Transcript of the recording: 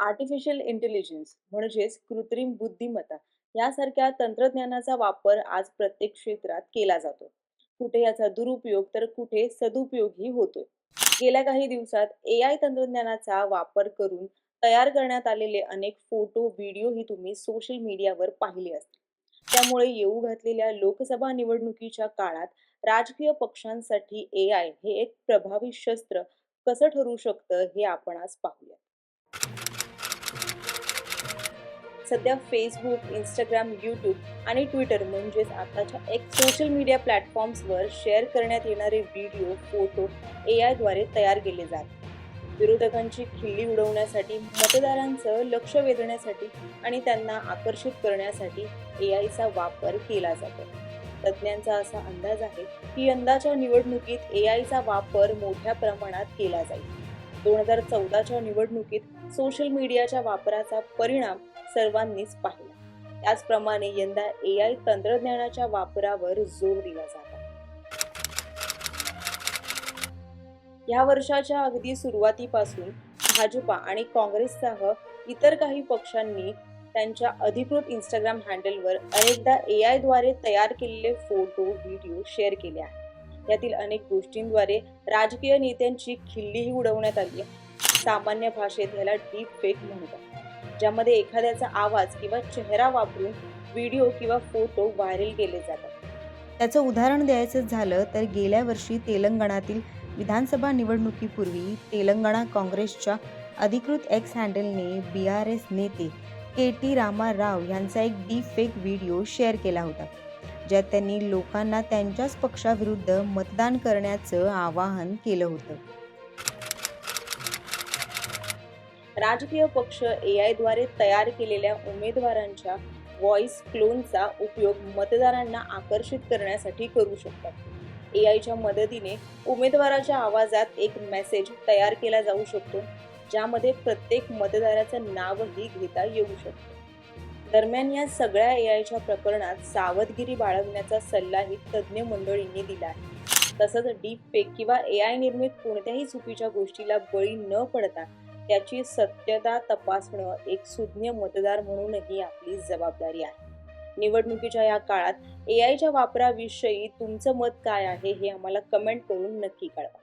Artificial intelligence म्हणजेच कृत्रिम बुद्धिमत्ता यासारख्या तंत्रज्ञानाचा वापर आज प्रत्येक क्षेत्रात केला जातो. कुठे याचा दुरुपयोग तर कुठे सदुपयोगही होतोय. गेल्या काही दिवसात ए आय तंत्रज्ञानाचा वापर करून तयार करण्यात आलेले अनेक फोटो व्हिडिओ ही तुम्ही सोशल मीडियावर पाहिले असतील. त्यामुळे येऊ घातलेल्या लोकसभा निवडणुकीच्या काळात राजकीय पक्षांसाठी ए आय हे एक प्रभावी शस्त्र कसं ठरू शकतं हे आपण आज पाहू सध्या फेसबुक इंस्टाग्राम यूट्यूब आणि ट्विटर म्हणजेच आताच्या एक सोशल मीडिया प्लॅटफॉर्म्सवर शेअर करण्यात येणारे व्हिडिओ फोटो ए आयद्वारे तयार केले जात. विरोधकांची खिल्ली उडवण्यासाठी मतदारांचं लक्ष वेधण्यासाठी आणि त्यांना आकर्षित करण्यासाठी ए आयचा वापर केला जातो. तज्ज्ञांचा असा अंदाज आहे की यंदाच्या निवडणुकीत ए आयचा वापर मोठ्या प्रमाणात केला जाईल. दोन हजार चौदाच्या निवडणुकीत सोशल मीडियाच्या वापराचा परिणाम सर्वांनीच पाहिला. त्याचप्रमाणे यंदा ए आय तंत्रज्ञानाच्या वापरावर जोर दिला जात आहे. या वर्षाच्या अगदी सुरुवातीपासून भाजपा आणि काँग्रेससह इतर काही पक्षांनी त्यांच्या अधिकृत इंस्टाग्राम हँडलवर अनेकदा ए आयद्वारे तयार केलेले फोटो व्हिडिओ शेअर केले आहेत. यातील अनेक गोष्टींद्वारे राजकीय नेत्यांची खिल्लीही उडवण्यात आली आहे. सामान्य भाषेत ह्याला डीप फेक म्हणतात. ज्यामध्ये एखाद्याचा आवाज किंवा चेहरा वापरून व्हिडिओ किंवा फोटो व्हायरल केले जातात. त्याचं उदाहरण द्यायचं झालं तर गेल्या वर्षी तेलंगणातील विधानसभा निवडणुकीपूर्वी तेलंगणा काँग्रेसच्या अधिकृत एक्स हँडलने बी आर एस नेते के टी रामा राव यांचा एक डीप फेक व्हिडिओ शेअर केला होता. ज्यात त्यांनी लोकांना त्यांच्याच पक्षाविरुद्ध मतदान करण्याचं आवाहन केलं होतं. राजकीय पक्ष ए आयद्वारे तयार केलेल्या उमेदवारांच्या व्हॉइस क्लोनचा उपयोग मतदारांना आकर्षित करण्यासाठी करू शकतात. ए आयच्या मदतीने उमेदवाराच्या आवाजात एक मेसेज तयार केला जाऊ शकतो ज्यामध्ये प्रत्येक मतदाराचं नावही घेता येऊ शकतं. दरम्यान या सगळ्या ए आयच्या प्रकरणात सावधगिरी बाळगण्याचा सल्लाही तज्ज्ञ मंडळींनी दिला आहे. तसंच डीप फेक किंवा ए आय निर्मित कोणत्याही चुकीच्या गोष्टीला बळी न पडता त्याची सत्यता तपासणं एक सुज्ञ मतदार म्हणूनही आपली जबाबदारी आहे. निवडणुकीच्या या काळात ए आयच्या वापराविषयी तुमचं मत काय आहे हे आम्हाला कमेंट करून नक्की कळवा.